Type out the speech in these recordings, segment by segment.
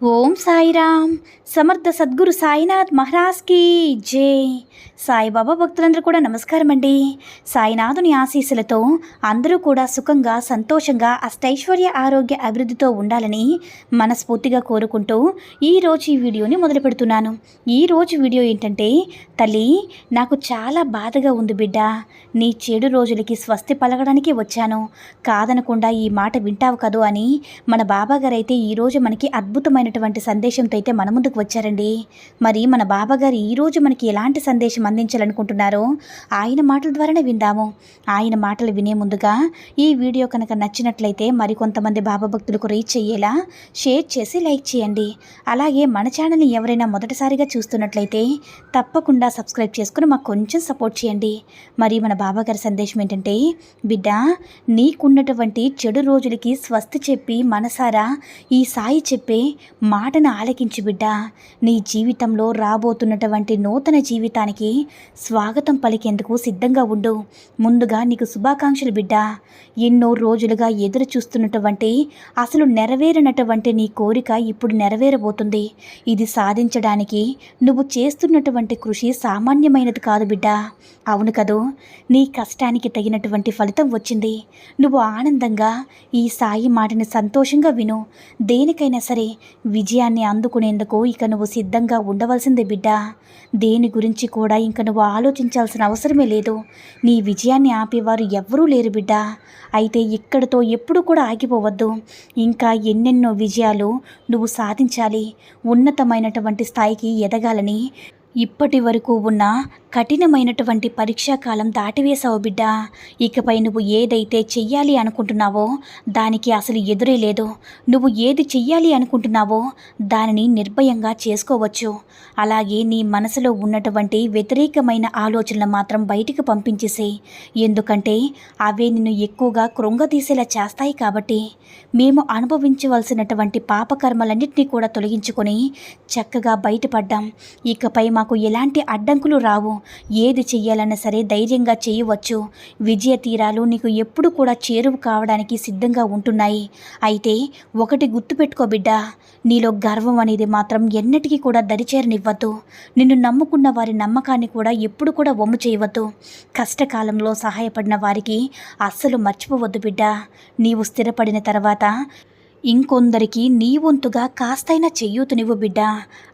ఓం సాయిరామ్. సమర్థ సద్గురు సాయినాథ్ మహారాజ్కి జై. సాయిబాబా భక్తులందరూ కూడా నమస్కారం అండి సాయినాథుని ఆశీస్సులతో అందరూ కూడా సుఖంగా సంతోషంగా అష్టైశ్వర్య ఆరోగ్య అభివృద్ధితో ఉండాలని మనస్ఫూర్తిగా కోరుకుంటూ ఈరోజు ఈ వీడియోని మొదలు పెడుతున్నాను. ఈరోజు వీడియో ఏంటంటే తల్లి నాకు చాలా బాధగా ఉంది బిడ్డ. నీ చెడు రోజులకి స్వస్తి పలకడానికి వచ్చాను. కాదనకుండా ఈ మాట వింటావు కదూ అని మన బాబాగారైతే ఈరోజు మనకి అద్భుతమైన అనేటువంటి సందేశంతో అయితే మన ముందుకు వచ్చారండి. మరి మన బాబాగారు ఈరోజు మనకి ఎలాంటి సందేశం అందించాలనుకుంటున్నారో ఆయన మాటల ద్వారానే విందాము. ఆయన మాటలు వినే ముందుగా ఈ వీడియో కనుక నచ్చినట్లయితే మరికొంతమంది బాబా భక్తులకు రీచ్ అయ్యేలా షేర్ చేసి లైక్ చేయండి. అలాగే మన ఛానల్ని ఎవరైనా మొదటిసారిగా చూస్తున్నట్లయితే తప్పకుండా సబ్స్క్రైబ్ చేసుకుని మాకు కొంచెం సపోర్ట్ చేయండి. మరి మన బాబాగారి సందేశం ఏంటంటే బిడ్డ నీకున్నటువంటి చెడు రోజులకి స్వస్తి చెప్పి మనసారా ఈ సాయి చెప్పే మాటను ఆలకించు బిడ్డ. నీ జీవితంలో రాబోతున్నటువంటి నూతన జీవితానికి స్వాగతం పలికేందుకు సిద్ధంగా ఉండు. ముందుగా నీకు శుభాకాంక్షలు బిడ్డ. ఎన్నో రోజులుగా ఎదురు చూస్తున్నటువంటి అసలు నెరవేరినటువంటి నీ కోరిక ఇప్పుడు నెరవేరబోతుంది. ఇది సాధించడానికి నువ్వు చేస్తున్నటువంటి కృషి సామాన్యమైనది కాదు బిడ్డ. అవును కదూ నీ కష్టానికి తగినటువంటి ఫలితం వచ్చింది. నువ్వు ఆనందంగా ఈ సాయి మాటని సంతోషంగా విను. దేనికైనా సరే విజయాన్ని అందుకునేందుకు ఇక నువ్వు సిద్ధంగా ఉండవలసిందే బిడ్డ. దేని గురించి కూడా ఇంక నువ్వు ఆలోచించాల్సిన అవసరమే లేదు. నీ విజయాన్ని ఆపేవారు ఎవ్వరూ లేరు బిడ్డ. అయితే ఇక్కడితో ఎప్పుడు కూడా ఆగిపోవద్దు. ఇంకా ఎన్నెన్నో విజయాలు నువ్వు సాధించాలి. ఉన్నతమైనటువంటి స్థాయికి ఎదగాలని ఇప్పటి వరకు ఉన్న కఠినమైనటువంటి పరీక్షాకాలం దాటివేశావు బిడ్డ. ఇకపై నువ్వు ఏదైతే చెయ్యాలి అనుకుంటున్నావో దానికి అసలు ఎదురే లేదు. నువ్వు ఏది చెయ్యాలి అనుకుంటున్నావో దానిని నిర్భయంగా చేసుకోవచ్చు. అలాగే నీ మనసులో ఉన్నటువంటి వ్యతిరేకమైన ఆలోచనలు మాత్రం బయటికి పంపించేసే ఎందుకంటే అవే నిన్ను ఎక్కువగా కృంగతీసేలా చేస్తాయి కాబట్టి మేము అనుభవించవలసినటువంటి పాపకర్మలన్నింటినీ కూడా తొలగించుకొని చక్కగా బయటపడ్డాం. ఇకపై మాకు ఎలాంటి అడ్డంకులు రావు. ఏది చెయ్యాలన్నా సరే ధైర్యంగా చేయవచ్చు. విజయ తీరాలు నీకు ఎప్పుడు కూడా చేరువు కావడానికి సిద్ధంగా ఉంటున్నాయి. అయితే ఒకటి గుర్తుపెట్టుకో బిడ్డ. నీలో గర్వం అనేది మాత్రం ఎన్నటికీ కూడా దరిచేరనివ్వద్దు నిన్ను నమ్ముకున్న వారి నమ్మకాన్ని కూడా ఎప్పుడు కూడా వమ్ము చేయవద్దు. కష్టకాలంలో సహాయపడిన వారికి అస్సలు మర్చిపోవద్దు బిడ్డ. నీవు స్థిరపడిన తర్వాత ఇంకొందరికి నీ వంతుగా కాస్తైనా చెయ్యూతునివ్వు బిడ్డ.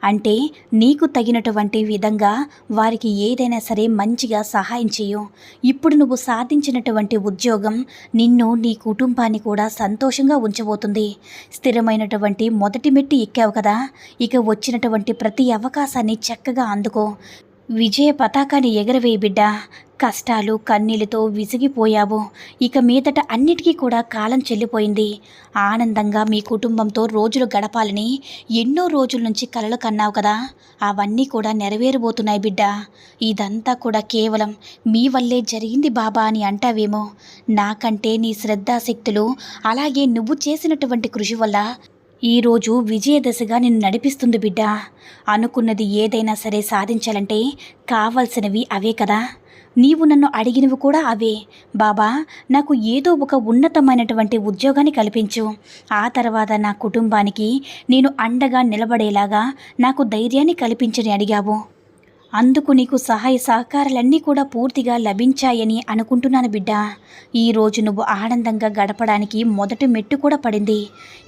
అంటే నీకు తగినటువంటి విధంగా వారికి ఏదైనా సరే మంచిగా సహాయం చేయు. ఇప్పుడు నువ్వు సాధించినటువంటి ఉద్యోగం నిన్ను నీ కుటుంబాన్ని కూడా సంతోషంగా ఉంచబోతుంది. స్థిరమైనటువంటి మొదటి మెట్టి ఎక్కావు కదా. ఇక వచ్చినటువంటి ప్రతి అవకాశాన్ని చక్కగా అందుకో. విజయ పతాకాన్ని ఎగరవేయి బిడ్డ. కష్టాలు కన్నీళ్ళతో విసిగిపోయావు. ఇక మీదట అన్నిటికీ కూడా కాలం చెల్లిపోయింది. ఆనందంగా మీ కుటుంబంతో రోజులు గడపాలని ఎన్నో రోజుల నుంచి కలలు కన్నావు కదా. అవన్నీ కూడా నెరవేరబోతున్నాయి బిడ్డ. ఇదంతా కూడా కేవలం మీ వల్లే జరిగింది బాబా అని అంటావేమో. నాకంటే నీ శ్రద్ధాశక్తులు అలాగే నువ్వు చేసినటువంటి కృషి వల్ల ఈరోజు విజయదశగా నిన్ను నడిపిస్తుంది బిడ్డ. అనుకున్నది ఏదైనా సరే సాధించాలంటే కావలసినవి అవే కదా. నీవు నన్ను అడిగినవి కూడా అవే. బాబా నాకు ఏదో ఒక ఉన్నతమైనటువంటి ఉద్యోగాన్ని కల్పించు. ఆ తర్వాత నా కుటుంబానికి నేను అండగా నిలబడేలాగా నాకు ధైర్యాన్ని కల్పించని అడిగావు. అందుకు నీకు సహాయ సహకారాలన్నీ కూడా పూర్తిగా లభించాయని అనుకుంటున్నాను బిడ్డ. ఈరోజు నువ్వు ఆనందంగా గడపడానికి మొదటి మెట్టు కూడా పడింది.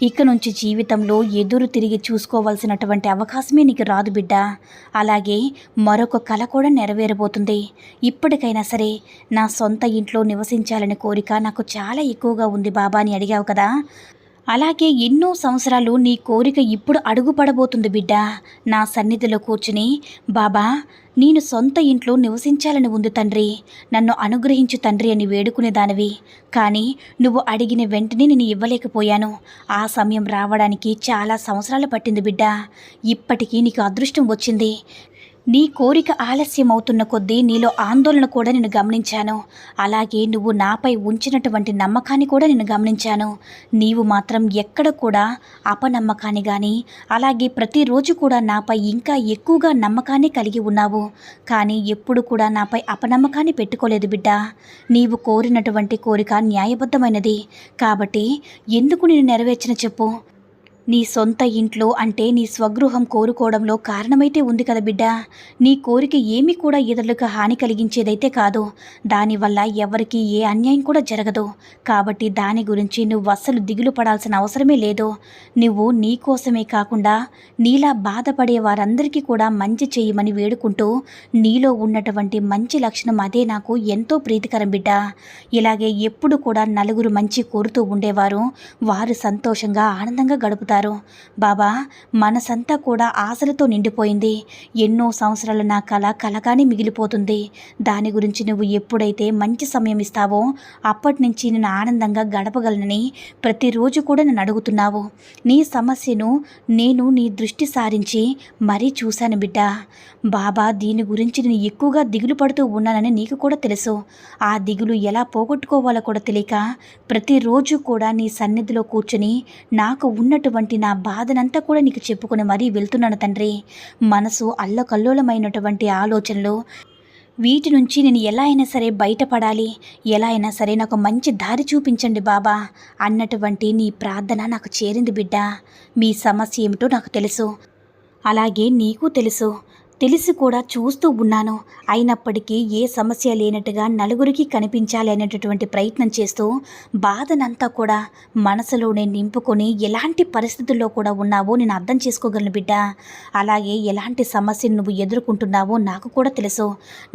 ఇక నుంచి జీవితంలో ఎదురు తిరిగి చూసుకోవాల్సినటువంటి అవకాశమే నీకు రాదు బిడ్డ. అలాగే మరొక కళ కూడా నెరవేరబోతుంది. ఇప్పటికైనా సరే నా సొంత ఇంట్లో నివసించాలనే కోరిక నాకు చాలా ఎక్కువగా ఉంది బాబా అని అడిగావు కదా. అలాగే ఎన్నో సంవత్సరాలు నీ కోరిక ఇప్పుడు అడుగుపడబోతుంది బిడ్డ. నా సన్నిధిలో కూర్చుని బాబా నేను సొంత ఇంట్లో నివసించాలని ఉంది తండ్రి. నన్ను అనుగ్రహించు తండ్రి అని వేడుకునేదానివి కానీ నువ్వు అడిగిన వెంటనే నేను ఇవ్వలేకపోయాను. ఆ సమయం రావడానికి చాలా సంవత్సరాలు పట్టింది బిడ్డ. ఇప్పటికీ నీకు అదృష్టం వచ్చింది. నీ కోరిక ఆలస్యం అవుతున్న కొద్దీ నీలో ఆందోళన కూడా నేను గమనించాను. అలాగే నువ్వు నాపై ఉంచినటువంటి నమ్మకాన్ని కూడా నేను గమనించాను. నీవు మాత్రం ఎక్కడ కూడా అపనమ్మకాన్ని కానీ అలాగే ప్రతిరోజు కూడా నాపై ఇంకా ఎక్కువగా నమ్మకాన్ని కలిగి ఉన్నావు. కానీ ఎప్పుడు కూడా నాపై అపనమ్మకాన్ని పెట్టుకోలేదు బిడ్డ. నీవు కోరినటువంటి కోరిక న్యాయబద్ధమైనది. కాబట్టి ఎందుకు నేను నెరవేర్చిన చెప్పు? నీ సొంత ఇంట్లో అంటే నీ స్వగృహం కోరుకోవడంలో కారణమైతే ఉంది కదా బిడ్డ. నీ కోరిక ఏమీ కూడా ఇతరులకు హాని కలిగించేదైతే కాదు. దానివల్ల ఎవరికి ఏ అన్యాయం కూడా జరగదు. కాబట్టి దాని గురించి నువ్వు అస్సలు దిగులు పడాల్సిన అవసరమే లేదు. నువ్వు నీ కోసమే కాకుండా నీలా బాధపడే వారందరికీ కూడా మంచి చేయమని వేడుకుంటూ నీలో ఉన్నటువంటి మంచి లక్షణం అదే నాకు ఎంతో ప్రీతికరం బిడ్డ. ఇలాగే ఎప్పుడు కూడా నలుగురు మంచి కోరుతూ ఉండేవారు. వారు సంతోషంగా ఆనందంగా గడుపుతారు. బాబా మనసంతా కూడా ఆశలతో నిండిపోయింది. ఎన్నో సంవత్సరాలు నా కళ కలగానే మిగిలిపోతుంది. దాని గురించి నువ్వు ఎప్పుడైతే మంచి సమయం ఇస్తావో అప్పటి నుంచి నేను ఆనందంగా గడపగలనని ప్రతిరోజు కూడా నన్ను అడుగుతున్నావు. నీ సమస్యను నేను నీ దృష్టి సారించి మరీ చూశాను బిడ్డ. బాబా దీని గురించి నేను ఎక్కువగా దిగులు పడుతూ ఉన్నానని నీకు కూడా తెలుసు. ఆ దిగులు ఎలా పోగొట్టుకోవాలో కూడా తెలియక ప్రతిరోజు కూడా నీ సన్నిధిలో కూర్చుని నాకు ఉన్నటువంటి నా బాధనంతా కూడా నీకు చెప్పుకుని మరీ వెళ్తున్నాను తండ్రి. మనసు అల్లకల్లోలమైనటువంటి ఆలోచనలు. వీటి నుంచి నేను ఎలా అయినా సరే బయటపడాలి. ఎలా అయినా సరే నాకు మంచి దారి చూపించండి బాబా అన్నటువంటి నీ ప్రార్థన నాకు చేరింది బిడ్డ. మీ సమస్య ఏమిటో నాకు తెలుసు. అలాగే నీకు తెలుసు. తెలిసి కూడా చూస్తూ ఉన్నాను. అయినప్పటికీ ఏ సమస్య లేనట్టుగా నలుగురికి కనిపించాలి అనేటటువంటి ప్రయత్నం చేస్తూ బాధనంతా కూడా మనసులోనే నింపుకొని ఎలాంటి పరిస్థితుల్లో కూడా ఉన్నావో నేను అర్థం చేసుకోగలను బిడ్డ. అలాగే ఎలాంటి సమస్యను నువ్వు ఎదుర్కొంటున్నావో నాకు కూడా తెలుసు.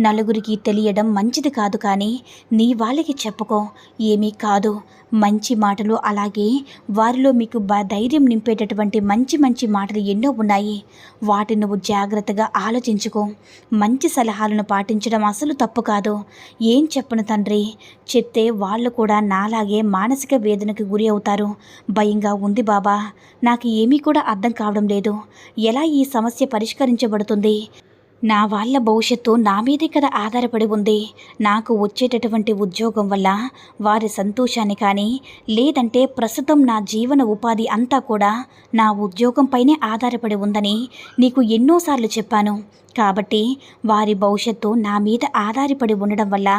నలుగురికి తెలియడం మంచిది కాదు కానీ నీ వాళ్ళకి చెప్పుకో. ఏమీ కాదు. మంచి మాటలు అలాగే వారిలో మీకు బ ధైర్యం నింపేటటువంటి మంచి మంచి మాటలు ఎన్నో ఉన్నాయి. వాటిని నువ్వు జాగ్రత్తగా ఆలోచించుకో. మంచి సలహాలను పాటించడం అసలు తప్పు కాదు. ఏం చెప్పను తండ్రి? చెప్తే వాళ్ళు కూడా నాలాగే మానసిక వేదనకు గురి అవుతారు. భయంగా ఉంది బాబా. నాకు ఏమీ కూడా అర్థం కావడం లేదు. ఎలా ఈ సమస్య పరిష్కరించబడుతుంది? నా వాళ్ళ భవిష్యత్తు నా మీదే కదా ఆధారపడి ఉంది. నాకు వచ్చేటటువంటి ఉద్యోగం వల్ల వారి సంతోషాన్ని కానీ లేదంటే ప్రస్తుతం నా జీవన ఉపాధి అంతా కూడా నా ఉద్యోగంపైనే ఆధారపడి ఉందని నీకు ఎన్నోసార్లు చెప్పాను. కాబట్టి వారి భవిష్యత్తు నా మీద ఆధారపడి ఉండడం వల్ల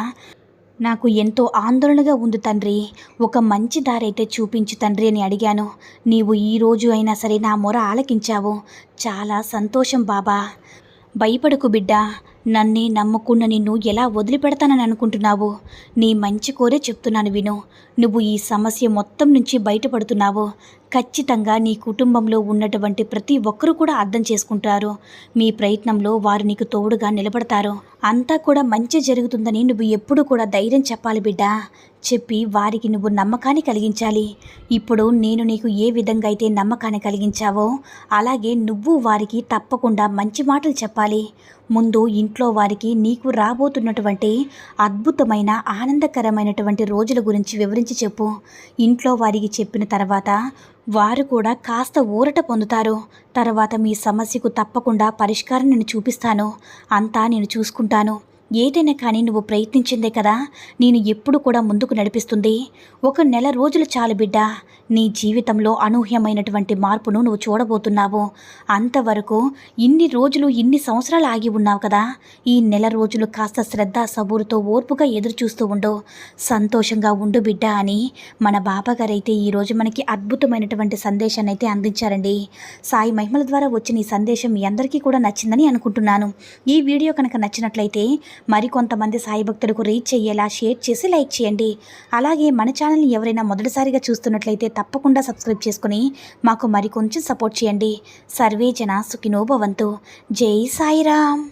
నాకు ఎంతో ఆందోళనగా ఉంది తండ్రి. ఒక మంచి దారైతే చూపించు తండ్రి అని అడిగాను. నీవు ఈరోజు అయినా సరే నా మొర ఆలకించావు. చాలా సంతోషం బాబా. భయపడకు బిడ్డ. నన్నే నమ్ముకున్న నిన్ను ఎలా వదిలిపెడతానని అనుకుంటున్నావు? నీ మంచి కోరే చెప్తున్నాను విను. నువ్వు ఈ సమస్య మొత్తం నుంచి బయటపడుతున్నావు. ఖచ్చితంగా నీ కుటుంబంలో ఉన్నటువంటి ప్రతి ఒక్కరూ కూడా అర్థం చేసుకుంటారు. మీ ప్రయత్నంలో వారు నీకు తోడుగా నిలబడతారు. అంతా కూడా మంచి జరుగుతుందని నువ్వు ఎప్పుడు కూడా ధైర్యం చెప్పాలి బిడ్డ. చెప్పి వారికి నువ్వు నమ్మకాన్ని కలిగించాలి. ఇప్పుడు నేను నీకు ఏ విధంగా అయితే నమ్మకాన్ని కలిగించావో అలాగే నువ్వు వారికి తప్పకుండా మంచి మాటలు చెప్పాలి. ముందు ఇంట్లో వారికి నీకు రాబోతున్నటువంటి అద్భుతమైన ఆనందకరమైనటువంటి రోజుల గురించి వివరించి చెప్పు. ఇంట్లో వారికి చెప్పిన తర్వాత వారు కూడా కాస్త ఊరట పొందుతారు. తర్వాత మీ సమస్యకు తప్పకుండా పరిష్కారం నేను చూపిస్తాను. అంతా నేను చూసుకుంటాను. ఏదైనా కానీ నువ్వు ప్రయత్నించిందే కదా. నేను ఎప్పుడు కూడా ముందుకు నడిపిస్తుంది. ఒక నెల రోజులు చాలు బిడ్డ. నీ జీవితంలో అనూహ్యమైనటువంటి మార్పును నువ్వు చూడబోతున్నావు. అంతవరకు ఇన్ని రోజులు ఇన్ని సంవత్సరాలు ఆగి ఉన్నావు కదా. ఈ నెల రోజులు కాస్త శ్రద్ధ సబూరుతో ఓర్పుగా ఎదురు చూస్తూ ఉండు. సంతోషంగా ఉండు బిడ్డ అని మన బాబాగారైతే ఈరోజు మనకి అద్భుతమైనటువంటి సందేశాన్ని అయితే అందించారండి. సాయి మహిమల ద్వారా వచ్చిన ఈ సందేశం మీ అందరికీ కూడా నచ్చిందని అనుకుంటున్నాను. ఈ వీడియో కనుక నచ్చినట్లయితే మరికొంతమంది సాయి భక్తులకు రీచ్ అయ్యేలా షేర్ చేసి లైక్ చేయండి. అలాగే మన ఛానల్ని ఎవరైనా మొదటిసారిగా చూస్తున్నట్లయితే తప్పకుండా సబ్స్క్రైబ్ చేసుకుని మాకు మరికొంచెం సపోర్ట్ చేయండి. సర్వే జన సుఖినో భవంతు. జై సాయిరామ్.